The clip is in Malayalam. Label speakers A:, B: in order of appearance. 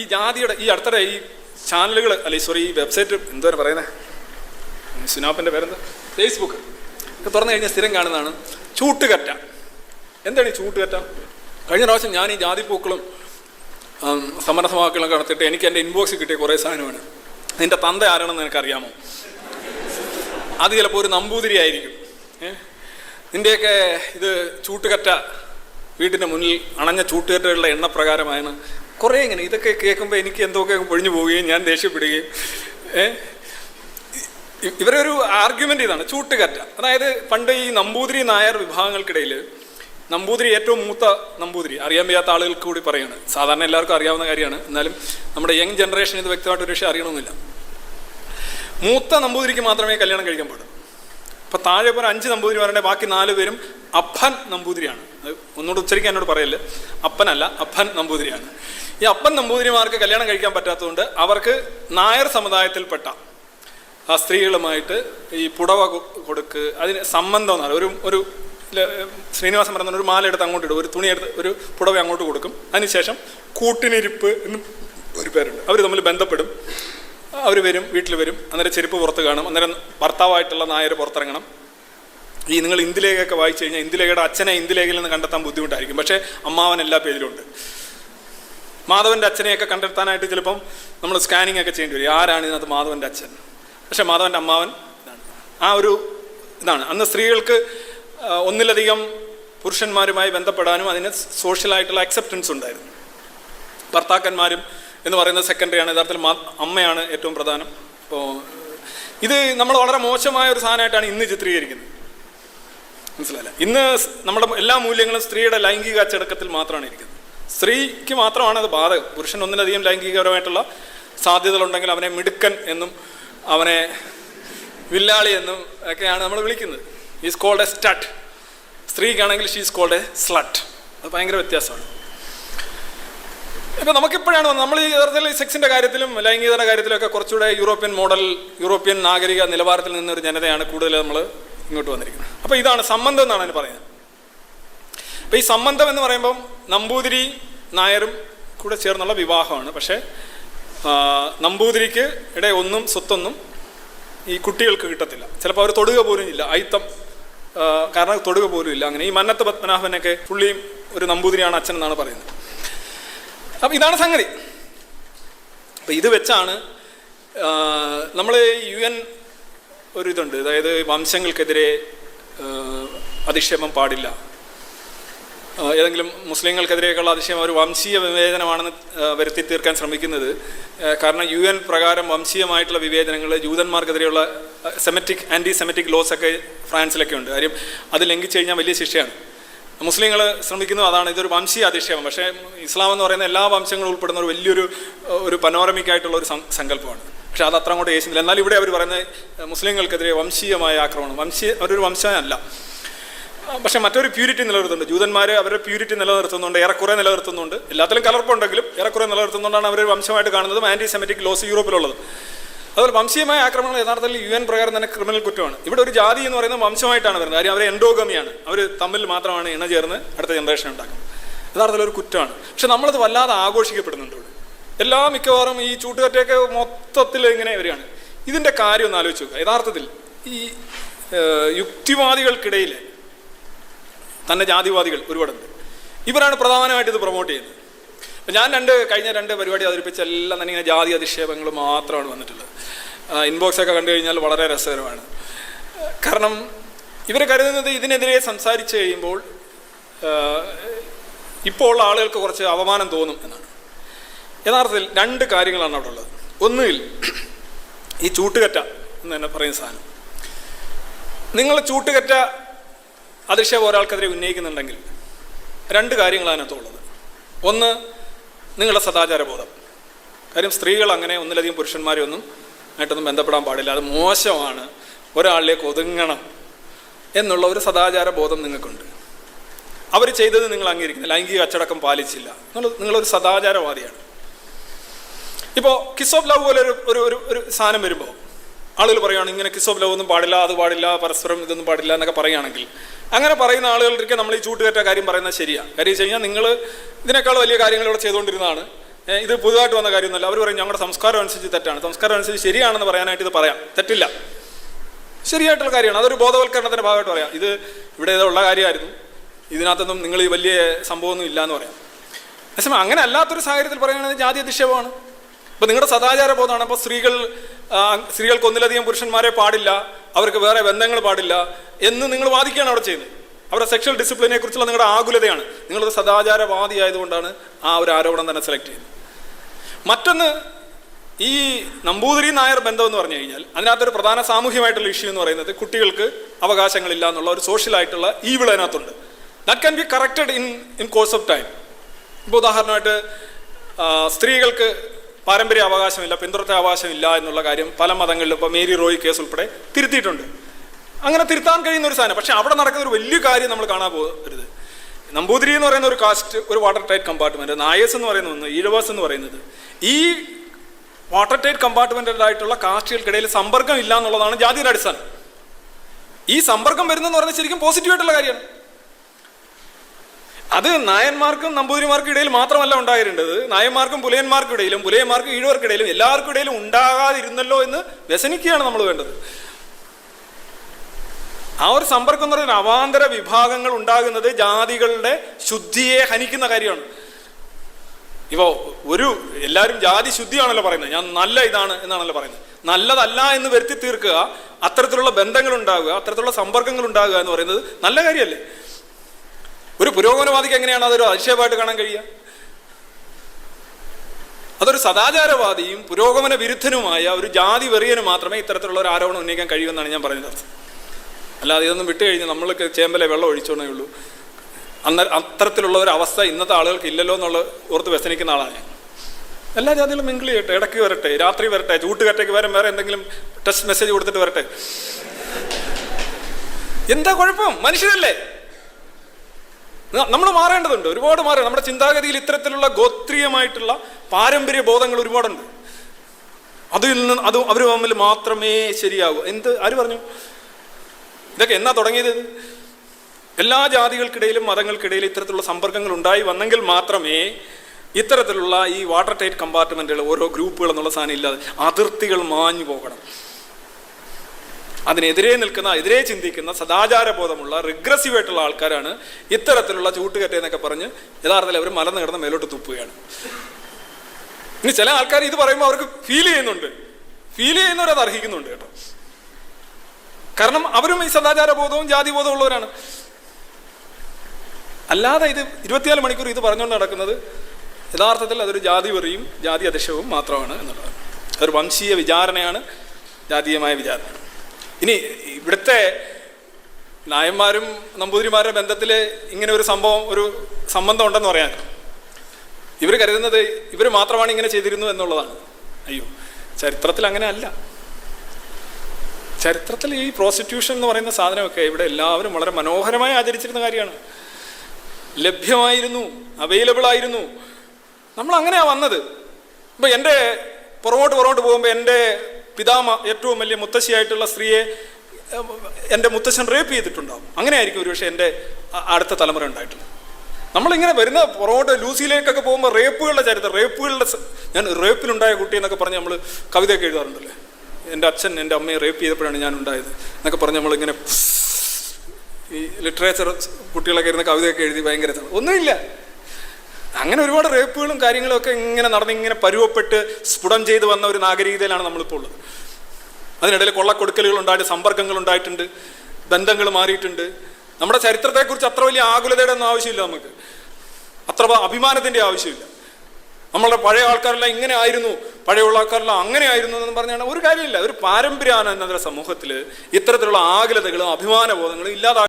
A: ഈ ജാതിയുടെ ഈ അടുത്തിടെ ഈ ചാനലുകൾ അല്ലെ സോറി ഈ വെബ്സൈറ്റ് എന്തോ പറയുന്നത് സുനാപ്പിന്റെ പേരെന്താ? ഫേസ്ബുക്ക് ഒക്കെ തുറന്നു കഴിഞ്ഞാൽ സ്ഥിരം കാണുന്നതാണ് ചൂട്ടുകറ്റ. എന്താണ് ഈ ചൂട്ടുകറ്റ? കഴിഞ്ഞ പ്രാവശ്യം ഞാൻ ഈ ജാതിപ്പൂക്കളും ആം, സമരസമാക്കളൊക്കെ നടത്തിയിട്ട് എനിക്ക് എന്റെ ഇൻബോക്സിൽ കിട്ടിയ കുറേ സാധനമാണ്. നിന്റെ തന്ത ആരാണെന്ന് എനിക്കറിയാമോ അത് ചിലപ്പോൾ ഒരു നമ്പൂതിരി ആയിരിക്കും. നിന്റെയൊക്കെ ഇത് ചൂട്ടുകറ്റ വീട്ടിന്റെ മുന്നിൽ അണഞ്ഞ ചൂട്ടുകറ്റകളുടെ എണ്ണപ്രകാരമാണ് കുറേ ഇങ്ങനെ ഇതൊക്കെ കേൾക്കുമ്പോൾ എനിക്ക് എന്തൊക്കെ പൊഴിഞ്ഞു പോവുകയും ഞാൻ ദേഷ്യപ്പെടുകയും ഇവരൊരു ആർഗ്യുമെന്റ് ഇതാണ് ചൂട്ടുകറ്റ. അതായത് പണ്ട് ഈ നമ്പൂതിരി നായർ വിഭാഗങ്ങൾക്കിടയിൽ നമ്പൂതിരി ഏറ്റവും മൂത്ത നമ്പൂതിരി അറിയാൻ വയ്യാത്ത ആളുകൾക്ക് കൂടി പറയുകയാണ് സാധാരണ എല്ലാവർക്കും അറിയാവുന്ന കാര്യമാണ്. എന്നാലും നമ്മുടെ യങ് ജനറേഷൻ ഇത് വ്യക്തമായിട്ട് ഒരു പക്ഷേ അറിയണമെന്നില്ല. മൂത്ത നമ്പൂതിരിക്ക് മാത്രമേ കല്യാണം കഴിക്കാൻ പാടുള്ളൂ. അപ്പൊ താഴെ പോലെ അഞ്ച് അഞ്ച് നമ്പൂതിരിമാരുടെ ബാക്കി നാല് പേരും അപ്പൻ നമ്പൂതിരിയാണ്. ഒന്നുകൂടെ ഉച്ചരിക്കാൻ എന്നോട് പറയല്ലേ? അപ്പനല്ല അപ്പൻ നമ്പൂതിരിയാണ്. ഈ അപ്പൻ നമ്പൂതിരിമാർക്ക് കല്യാണം കഴിക്കാൻ പറ്റാത്തതുകൊണ്ട് അവർക്ക് നായർ സമുദായത്തിൽപ്പെട്ട ആ സ്ത്രീകളുമായിട്ട് ഈ പുടവ കൊടുക്ക് അതിന് സംബന്ധം എന്നാൽ ഒരു ഒരു ശ്രീനിവാസം പറയുന്ന ഒരു മാല എടുത്ത് അങ്ങോട്ട് ഇടും. ഒരു തുണി എടുത്ത് ഒരു പുടവ അങ്ങോട്ട് കൊടുക്കും. അതിനുശേഷം കൂട്ടിനിരിപ്പ് എന്ന് ഒരു പേരുണ്ട്. അവർ തമ്മിൽ ബന്ധപ്പെടും. അവർ വരും വീട്ടിൽ വരും. അന്നേരം ചെരുപ്പ് പുറത്ത് കാണും. അന്നേരം ഭർത്താവായിട്ടുള്ള നായർ പുറത്തിറങ്ങണം. ഈ നിങ്ങൾ ഇന്ദുലേഖയൊക്കെ വായിച്ചു കഴിഞ്ഞാൽ ഇന്ദുലേഖയുടെ അച്ഛനെ ഇന്ദുലേഖയിൽ നിന്ന് കണ്ടെത്താൻ ബുദ്ധിമുട്ടായിരിക്കും. പക്ഷേ അമ്മാവൻ എല്ലാ പേജിലുണ്ട് മാധവന്റെ അച്ഛനെയൊക്കെ കണ്ടെത്താനായിട്ട് ചിലപ്പം നമ്മൾ സ്കാനിങ് ഒക്കെ ചെയ്യേണ്ടി വരും. ആരാണ് ഇതിനകത്ത് മാധവന്റെ അച്ഛൻ? പക്ഷെ മാധവന്റെ അമ്മാവൻ ആ ഒരു ഇതാണ്. അന്ന് സ്ത്രീകൾക്ക് ഒന്നിലധികം പുരുഷന്മാരുമായി ബന്ധപ്പെടാനും അതിന് സോഷ്യലായിട്ടുള്ള അക്സെപ്റ്റൻസ് ഉണ്ടായിരുന്നു. ഭർത്താക്കന്മാരും എന്ന് പറയുന്നത് സെക്കൻഡറിയാണ് യഥാർത്ഥത്തിൽ അമ്മയാണ് ഏറ്റവും പ്രധാനം. അപ്പോൾ ഇത് നമ്മൾ വളരെ മോശമായ ഒരു സാധനമായിട്ടാണ് ഇന്ന് ചിത്രീകരിക്കുന്നത്. മനസ്സിലായില്ല? ഇന്ന് നമ്മുടെ എല്ലാ മൂല്യങ്ങളും സ്ത്രീയുടെ ലൈംഗിക അച്ചടക്കത്തിൽ മാത്രമാണ് ഇരിക്കുന്നത്. സ്ത്രീക്ക് മാത്രമാണ് അത് ബാധകം. പുരുഷൻ ഒന്നിലധികം ലൈംഗികപരമായിട്ടുള്ള സാധ്യതകളുണ്ടെങ്കിൽ അവനെ മിടുക്കൻ എന്നും അവനെ വില്ലാളി എന്നും ഒക്കെയാണ് നമ്മൾ വിളിക്കുന്നത്. ഈസ് കോൾഡ് എ സ്റ്റട്ട് സ്ത്രീക്കാണെങ്കിൽ ഷീസ് കോൾഡ് എ സ്ലട്ട് അത് ഭയങ്കര വ്യത്യാസമാണ്. ഇപ്പൊ നമുക്കിപ്പോഴാണ് നമ്മൾ ഈ യഥാർത്ഥത്തിൽ സെക്സിന്റെ കാര്യത്തിലും ലൈംഗികതയുടെ കാര്യത്തിലൊക്കെ കുറച്ചുകൂടെ യൂറോപ്യൻ മോഡൽ യൂറോപ്യൻ നാഗരിക നിലവാരത്തിൽ നിന്നൊരു ജനതയാണ് കൂടുതൽ നമ്മൾ ഇങ്ങോട്ട് വന്നിരിക്കുന്നത് അപ്പോൾ ഇതാണ് സംബന്ധം എന്നാണ് അതിന് പറയുന്നത്. അപ്പോൾ ഈ സംബന്ധം എന്ന് പറയുമ്പം നമ്പൂതിരി നായരും കൂടെ ചേർന്നുള്ള വിവാഹമാണ്. പക്ഷേ നമ്പൂതിരിക്ക് ഇടെ ഒന്നും സ്വത്തൊന്നും ഈ കുട്ടികൾക്ക് കിട്ടത്തില്ല. ചിലപ്പോൾ അവർ തൊടുക പോലും ഇല്ല. അയിത്തം കാരണം തൊടുക പോലും ഇല്ല. അങ്ങനെ ഈ മന്നത്ത് പത്മനാഭനൊക്കെ പുള്ളിയും ഒരു നമ്പൂതിരിയാണ് അച്ഛൻ എന്നാണ് പറയുന്നത്. അപ്പം ഇതാണ് സംഗതി. അപ്പം ഇത് വെച്ചാണ് നമ്മൾ യു എൻ ഒരു ഇതുണ്ട് അതായത് വംശങ്ങൾക്കെതിരെ അധിക്ഷേപം പാടില്ല. ഏതെങ്കിലും മുസ്ലിങ്ങൾക്കെതിരെയൊക്കെയുള്ള അതിശയം ഒരു വംശീയ വിവേചനമാണെന്ന് വരുത്തി തീർക്കാൻ ശ്രമിക്കുന്നത്. കാരണം യു എൻ പ്രകാരം വംശീയമായിട്ടുള്ള വിവേചനങ്ങൾ ജൂതന്മാർക്കെതിരെയുള്ള സെമറ്റിക് ആന്റി സെമറ്റിക് ലോസ് ഒക്കെ ഫ്രാൻസിലൊക്കെ ഉണ്ട്. കാര്യം അത് ലംഘിച്ചു കഴിഞ്ഞാൽ വലിയ ശിക്ഷയാണ്. മുസ്ലിങ്ങൾ ശ്രമിക്കുന്നു അതാണ്. ഇതൊരു വംശീയ അധിക്ഷേപം. പക്ഷേ ഇസ്ലാം എന്ന് പറയുന്ന എല്ലാ വംശങ്ങളും ഉൾപ്പെടുന്ന ഒരു വലിയൊരു ഒരു പനോരമിക് ആയിട്ടുള്ള ഒരു സങ്കല്പമാണ്. പക്ഷേ അത് അത്ര അങ്ങോട്ട് യേശുന്നില്ല എന്നാൽ ഇവിടെ അവർ പറയുന്നത് മുസ്ലിങ്ങൾക്കെതിരെ വംശീയമായ ആക്രമണം. വംശീയ അവരൊരു വംശമല്ല ആ, പക്ഷെ മറ്റൊരു പ്യൂരിറ്റി നിലനിർത്തുന്നുണ്ട്. ജൂതന്മാർ അവരുടെ പ്യൂരിറ്റി നിലനിർത്തുന്നുണ്ട്. ഏറെക്കുറെ നിലനിർത്തുന്നുണ്ട്. എല്ലാത്തിലും കലർപ്പുണ്ടെങ്കിലും ഏറെക്കുറെ നിലനിർത്തുന്നുണ്ടാണ് അവർ വംശമായിട്ട് കാണുന്നതും ആന്റി സെമറ്റിക് ലോസ് യൂറോപ്പിലുള്ളത് അതുപോലെ വംശീയമായ ആക്രമണങ്ങൾ യഥാർത്ഥത്തിൽ യു എൻ പ്രകാരം തന്നെ ക്രിമിനൽ കുറ്റമാണ്. ഇവിടെ ഒരു ജാതി എന്ന് പറയുന്നത് വംശമായിട്ടാണ് വരുന്നത്. കാര്യം അവർ എൻഡോഗമിയാണ് അവർ തമ്മിൽ മാത്രമാണ് ഇണ ചേർന്ന് അടുത്ത ജനറേഷൻ ഉണ്ടാക്കുന്നത്. യഥാർത്ഥത്തിൽ ഒരു കുറ്റമാണ്. പക്ഷെ നമ്മളത് വല്ലാതെ ആഘോഷിക്കപ്പെടുന്നുണ്ട് ഇവിടെ. എല്ലാ മിക്കവാറും ഈ ചൂട്ടുകറ്റയൊക്കെ മൊത്തത്തിൽ ഇങ്ങനെ വരികയാണ്. ഇതിന്റെ കാര്യം ഒന്ന് ആലോചിച്ച് നോക്കുക യഥാർത്ഥത്തിൽ ഈ യുക്തിവാദികൾക്കിടയിൽ തന്നെ ജാതിവാദികൾ ഒരുപാടുണ്ട്. ഇവരാണ് പ്രധാനമായിട്ട് ഇത് പ്രൊമോട്ട് ചെയ്യുന്നത്. ഞാൻ രണ്ട് കഴിഞ്ഞ രണ്ട് പരിപാടി അവതരിപ്പിച്ച എല്ലാം തന്നെ ഇങ്ങനെ ജാതി അധിക്ഷേപങ്ങൾ മാത്രമാണ് വന്നിട്ടുള്ളത്. ഇൻബോക്സ് ഒക്കെ കണ്ടു കഴിഞ്ഞാൽ വളരെ രസകരമാണ്. കാരണം ഇവർ കരുതുന്നത് ഇതിനെതിരെ സംസാരിച്ച് കഴിയുമ്പോൾ ഇപ്പോൾ ആളുകൾക്ക് കുറച്ച് അപമാനം തോന്നും എന്നാണ്. യഥാർത്ഥത്തിൽ രണ്ട് കാര്യങ്ങളാണ് അവിടെ ഉള്ളത്. ഒന്നുകിൽ ഈ ചൂട്ടുകറ്റ എന്ന് തന്നെ പറയുന്ന സാധനം. നിങ്ങൾ ചൂട്ടുകറ്റ അധിക്ഷേപം ഒരാൾക്കെതിരെ ഉന്നയിക്കുന്നുണ്ടെങ്കിൽ രണ്ട് കാര്യങ്ങളാണ് അതിനകത്തുള്ളത് ഒന്ന് നിങ്ങളുടെ സദാചാര ബോധം. കാര്യം സ്ത്രീകൾ അങ്ങനെ ഒന്നിലധികം പുരുഷന്മാരെ ഒന്നും ആയിട്ടൊന്നും ബന്ധപ്പെടാൻ പാടില്ല. അത് മോശമാണ്. ഒരാളിലേക്ക് ഒതുങ്ങണം എന്നുള്ള ഒരു സദാചാര ബോധം നിങ്ങൾക്കുണ്ട്. അവർ ചെയ്തത് നിങ്ങൾ അംഗീകരിക്കുന്നു ലൈംഗിക അച്ചടക്കം പാലിച്ചില്ല. നിങ്ങൾ നിങ്ങളൊരു സദാചാരവാദിയാണ്. ഇപ്പോൾ കിസ് ഓഫ് ലവ് പോലെ ഒരു ഒരു ഒരു ഒരു സാധനം വരുമ്പോൾ ആളുകൾ പറയുകയാണ് ഇങ്ങനെ കിസ് ഓഫ് ലവ് ഒന്നും പാടില്ല അത് പാടില്ല പരസ്പരം ഇതൊന്നും പാടില്ല എന്നൊക്കെ പറയുകയാണെങ്കിൽ അങ്ങനെ പറയുന്ന ആളുകൾക്ക് നമ്മൾ ഈ ചൂട്ടുകറ്റ കാര്യം പറയുന്നത് ശരിയാണ് കാര്യം വെച്ച് കഴിഞ്ഞാൽ നിങ്ങൾ ഇതിനേക്കാൾ വലിയ കാര്യങ്ങൾ ഇവിടെ ചെയ്തുകൊണ്ടിരുന്നതാണ്. ഇത് പുതുതായിട്ട് വന്ന കാര്യമൊന്നുമല്ല. അവർ പറയും ഞങ്ങളുടെ സംസ്കാരം അനുസരിച്ച് തെറ്റാണ്. സംസ്കാരം അനുസരിച്ച് ശരിയാണെന്ന് പറയാനായിട്ട് ഇത് പറയാം. തെറ്റില്ല. ശരിയായിട്ടുള്ള കാര്യമാണ്. അതൊരു ബോധവൽക്കരണത്തിന്റെ ഭാഗമായിട്ട് പറയാം. ഇത് ഇവിടെ ഏതോ ഉള്ള കാര്യമായിരുന്നു. ഇതിനകത്തൊന്നും നിങ്ങൾ ഈ വലിയ സംഭവമൊന്നും ഇല്ല എന്ന് പറയാം. അതേസമയം അങ്ങനെ അല്ലാത്തൊരു സാഹചര്യത്തിൽ പറയുകയാണെങ്കിൽ ജാതി അധിക്ഷേപമാണ്. ഇപ്പൊ നിങ്ങളുടെ സദാചാര ബോധമാണ് അപ്പോൾ സ്ത്രീകൾ സ്ത്രീകൾക്ക് ഒന്നിലധികം പുരുഷന്മാരെ പാടില്ല അവർക്ക് വേറെ ബന്ധങ്ങൾ പാടില്ല എന്ന് നിങ്ങൾ വാദിക്കുകയാണ് അവിടെ ചെയ്യുന്നത്. അവരുടെ സെക്ഷൽ ഡിസിപ്ലിനെ കുറിച്ചുള്ള നിങ്ങളുടെ ആകുലതയാണ്. നിങ്ങളൊരു സദാചാരവാദി ആയതുകൊണ്ടാണ് ആ ഒരു ആരോപണം തന്നെ സെലക്ട് ചെയ്യുന്നത്. മറ്റൊന്ന് ഈ നമ്പൂതിരി നായർ ബന്ധം എന്ന് പറഞ്ഞു കഴിഞ്ഞാൽ അതിനകത്തൊരു പ്രധാന സാമൂഹ്യമായിട്ടുള്ള ഇഷ്യൂ എന്ന് പറയുന്നത് കുട്ടികൾക്ക് അവകാശങ്ങളില്ല എന്നുള്ള ഒരു സോഷ്യൽ ആയിട്ടുള്ള ഈവിൾ അതിനകത്തുണ്ട്. That can be corrected in in course of time ഇപ്പോൾ ഉദാഹരണമായിട്ട് സ്ത്രീകൾക്ക് പാരമ്പര്യ അവകാശമില്ല പിന്തുടർച്ച അവകാശമില്ല എന്നുള്ള കാര്യം പല മതങ്ങളിലും ഇപ്പോൾ മേരി റോയ് കേസ് ഉൾപ്പെടെ തിരുത്തിയിട്ടുണ്ട്. അങ്ങനെ തിരുത്താൻ കഴിയുന്ന ഒരു സാധനം പക്ഷേ അവിടെ നടക്കുന്ന ഒരു വലിയ കാര്യം നമ്മൾ കാണാൻ പോകരുത്. നമ്പൂതിരി എന്ന് പറയുന്ന ഒരു കാസ്റ്റ് ഒരു വാട്ടർ ടൈറ്റ് കമ്പാർട്ട്മെന്റ് നായസ് എന്ന് പറയുന്ന ഒന്ന് ഈഴവാസ് എന്ന് പറയുന്നത്. ഈ വാട്ടർ ടൈറ്റ് കമ്പാർട്ട്മെന്റായിട്ടുള്ള കാസ്റ്റുകൾക്കിടയിൽ സമ്പർക്കം ഇല്ല എന്നുള്ളതാണ് ജാതിയുടെ അടിസ്ഥാനം. ഈ സമ്പർക്കം വരുന്നതെന്ന് പറയുന്നത് ശരിക്കും പോസിറ്റീവായിട്ടുള്ള കാര്യമാണ്. അത് നായന്മാർക്കും നമ്പൂതിരിമാർക്കും ഇടയിൽ മാത്രമല്ല ഉണ്ടായിരുന്നത് നായന്മാർക്കും പുലയന്മാർക്കും ഇടയിലും പുലയന്മാർക്കും ഈഴവർക്കിടയിലും എല്ലാവർക്കും ഇടയിലും ഉണ്ടാകാതിരുന്നല്ലോ എന്ന് വ്യസനിക്കുകയാണ് നമ്മൾ വേണ്ടത്. ആ ഒരു സമ്പർക്കം എന്ന് പറയുന്ന അവാന്തര വിഭാഗങ്ങൾ ഉണ്ടാകുന്നത് ജാതികളുടെ ശുദ്ധിയെ ഹനിക്കുന്ന കാര്യമാണ്. ഇപ്പോ ഒരു എല്ലാവരും ജാതി ശുദ്ധിയാണല്ലോ പറയുന്നത്. ഞാൻ നല്ല ഇതാണ് എന്നാണല്ലോ പറയുന്നത്. നല്ലതല്ല എന്ന് വരുത്തി തീർക്കുക അത്തരത്തിലുള്ള ബന്ധങ്ങൾ ഉണ്ടാകുക അത്തരത്തിലുള്ള സമ്പർക്കങ്ങൾ ഉണ്ടാകുക എന്ന് പറയുന്നത് നല്ല കാര്യമല്ലേ? ഒരു പുരോഗമനവാദിക്ക് എങ്ങനെയാണ് അതൊരു അതിശയമായിട്ട് കാണാൻ കഴിയുക? അതൊരു സദാചാരവാദിയും പുരോഗമന വിരുദ്ധനുമായ ഒരു ജാതി വെറിയന് മാത്രമേ ഇത്തരത്തിലുള്ള ഒരു ആരോപണം ഉന്നയിക്കാൻ കഴിയുമെന്നാണ് ഞാൻ പറഞ്ഞത്. അല്ലാതെ ഇതൊന്നും വിട്ട് കഴിഞ്ഞ് നമ്മൾക്ക് ചേമ്പലെ വെള്ളം ഒഴിച്ചോണേ ഉള്ളൂ. അന്ന അത്തരത്തിലുള്ള ഒരു അവസ്ഥ ഇന്നത്തെ ആളുകൾക്ക് ഇല്ലല്ലോ എന്നുള്ള ഓർത്ത് വ്യസനിക്കുന്ന ആളാണ് എല്ലാ ജാതികളും മിങ്കിൾ ചെയ്യട്ടെ ഇടയ്ക്ക് വരട്ടെ രാത്രി വരട്ടെ ചൂട്ടുകറ്റയ്ക്ക് വരാൻ വേറെ എന്തെങ്കിലും ടെക്സ്റ്റ് മെസ്സേജ് കൊടുത്തിട്ട് വരട്ടെ. എന്താ കുഴപ്പം? മനുഷ്യരല്ലേ? നമ്മൾ മാറേണ്ടതുണ്ട്. ഒരുപാട് മാറി. നമ്മുടെ ചിന്താഗതിയിൽ ഇത്തരത്തിലുള്ള ഗോത്രീയമായിട്ടുള്ള പാരമ്പര്യ ബോധങ്ങൾ ഒരുപാടുണ്ട്. അതിൽ നിന്ന് അത് അവർ തമ്മിൽ മാത്രമേ ശരിയാകൂ. എന്ത് ആര് പറഞ്ഞു? ഇതൊക്കെ എന്നാ തുടങ്ങിയത്? എല്ലാ ജാതികൾക്കിടയിലും മതങ്ങൾക്കിടയിലും ഇത്തരത്തിലുള്ള സമ്പർക്കങ്ങൾ ഉണ്ടായി വന്നെങ്കിൽ മാത്രമേ ഇത്തരത്തിലുള്ള ഈ വാട്ടർ ടൈറ്റ് കമ്പാർട്ട്മെന്റുകൾ ഓരോ ഗ്രൂപ്പുകൾ എന്നുള്ള സാധനം ഇല്ലാതെ അതിർത്തികൾ മാഞ്ഞു പോകണം. അതിനെതിരെ നിൽക്കുന്ന എതിരെ ചിന്തിക്കുന്ന സദാചാരബോധമുള്ള റിഗ്രസീവ് ആയിട്ടുള്ള ആൾക്കാരാണ് ഇത്തരത്തിലുള്ള ചൂട്ടുകറ്റ എന്നൊക്കെ പറഞ്ഞ് യഥാർത്ഥത്തിൽ അവർ മലന്ന് കിടന്ന് മേലോട്ട് തുപ്പുകയാണ്. ഇനി ചില ആൾക്കാർ ഇത് പറയുമ്പോൾ അവർക്ക് ഫീൽ ചെയ്യുന്നുണ്ട്. ഫീൽ ചെയ്യുന്നവരത് അർഹിക്കുന്നുണ്ട് കേട്ടോ. കാരണം അവരും ഈ സദാചാര ബോധവും ജാതി ഉള്ളവരാണ്. അല്ലാതെ ഇത് ഇരുപത്തിനാല് മണിക്കൂർ ഇത് പറഞ്ഞുകൊണ്ട് നടക്കുന്നത് യഥാർത്ഥത്തിൽ അതൊരു ജാതി വെറിയും ജാതി അധിക്ഷവും മാത്രമാണ് എന്നുള്ളത് അതൊരു വംശീയ വിചാരണയാണ് ജാതീയമായ വിചാരണയാണ്. ഇനി ഇവിടുത്തെ നായന്മാരും നമ്പൂതിരിമാരുടെ ബന്ധത്തിൽ ഇങ്ങനെ ഒരു സംഭവം ഒരു സംബന്ധം ഉണ്ടെന്ന് പറയാൻ. ഇവർ കരുതുന്നത് ഇവർ മാത്രമാണ് ഇങ്ങനെ ചെയ്തിരുന്നു എന്നുള്ളതാണ്. അയ്യോ ചരിത്രത്തിൽ അങ്ങനെ അല്ല. ചരിത്രത്തിൽ ഈ പ്രോസ്റ്റിറ്റ്യൂഷൻ എന്ന് പറയുന്ന സാധനമൊക്കെ ഇവിടെ എല്ലാവരും വളരെ മനോഹരമായി ആചരിച്ചിരുന്ന കാര്യമാണ്. ലഭ്യമായിരുന്നു അവൈലബിൾ ആയിരുന്നു. നമ്മൾ അങ്ങനെയാ വന്നത്. ഇപ്പൊ എന്റെ പുറകോട്ട് പുറകോട്ട് പോകുമ്പോൾ എന്റെ പിതാമ ഏറ്റവും വലിയ മുത്തശ്ശിയായിട്ടുള്ള സ്ത്രീയെ എന്റെ മുത്തശ്ശൻ റേപ്പ് ചെയ്തിട്ടുണ്ടാവും. അങ്ങനെയായിരിക്കും ഒരുപക്ഷെ എന്റെ അടുത്ത തലമുറ ഉണ്ടായിട്ടുള്ളത്. നമ്മളിങ്ങനെ വരുന്ന പുറകോട്ട് ലൂസിയിലേക്കൊക്കെ പോകുമ്പോൾ റേപ്പുകളുടെ ചരിത്രം റേപ്പുകളുടെ ഞാൻ റേപ്പിലുണ്ടായ കുട്ടി എന്നൊക്കെ പറഞ്ഞ് നമ്മൾ കവിതയൊക്കെ എഴുതാറുണ്ടല്ലേ? എന്റെ അച്ഛൻ എന്റെ അമ്മയെ റേപ്പ് ചെയ്തപ്പോഴാണ് ഞാൻ ഉണ്ടായത് എന്നൊക്കെ പറഞ്ഞ് നമ്മളിങ്ങനെ ഈ ലിറ്ററേച്ചർ കുട്ടികളൊക്കെ ഇരുന്ന് കവിതയൊക്കെ എഴുതി ഭയങ്കര ഒന്നുമില്ല. അങ്ങനെ ഒരുപാട് റേപ്പുകളും കാര്യങ്ങളും ഒക്കെ ഇങ്ങനെ നടന്ന് ഇങ്ങനെ പരുവപ്പെട്ട് സ്ഫുടം ചെയ്ത് വന്ന ഒരു നാഗരികതയിലാണ് നമ്മളിപ്പോൾ ഉള്ളത്. അതിനിടയിൽ കൊള്ളക്കൊടുക്കലുകൾ ഉണ്ടായിട്ട് സമ്പർക്കങ്ങൾ ഉണ്ടായിട്ടുണ്ട് ബന്ധങ്ങൾ മാറിയിട്ടുണ്ട്. നമ്മുടെ ചരിത്രത്തെക്കുറിച്ച് അത്ര വലിയ ആകുലതയുടെ ഒന്നും ആവശ്യമില്ല നമുക്ക്. അത്ര അഭിമാനത്തിന്റെ ആവശ്യമില്ല. നമ്മളുടെ പഴയ ആൾക്കാരെല്ലാം ഇങ്ങനെ ആയിരുന്നു പഴയ ആൾക്കാരെല്ലാം അങ്ങനെ ആയിരുന്നു എന്ന് പറഞ്ഞാൽ ഒരു കാര്യമില്ല. ഒരു പാരമ്പര്യമാണ് പാരമ്പര്യാനന്തര സമൂഹത്തിൽ ഇത്തരത്തിലുള്ള ആകുലതകളും അഭിമാനബോധങ്ങളും ഇല്ലാതാ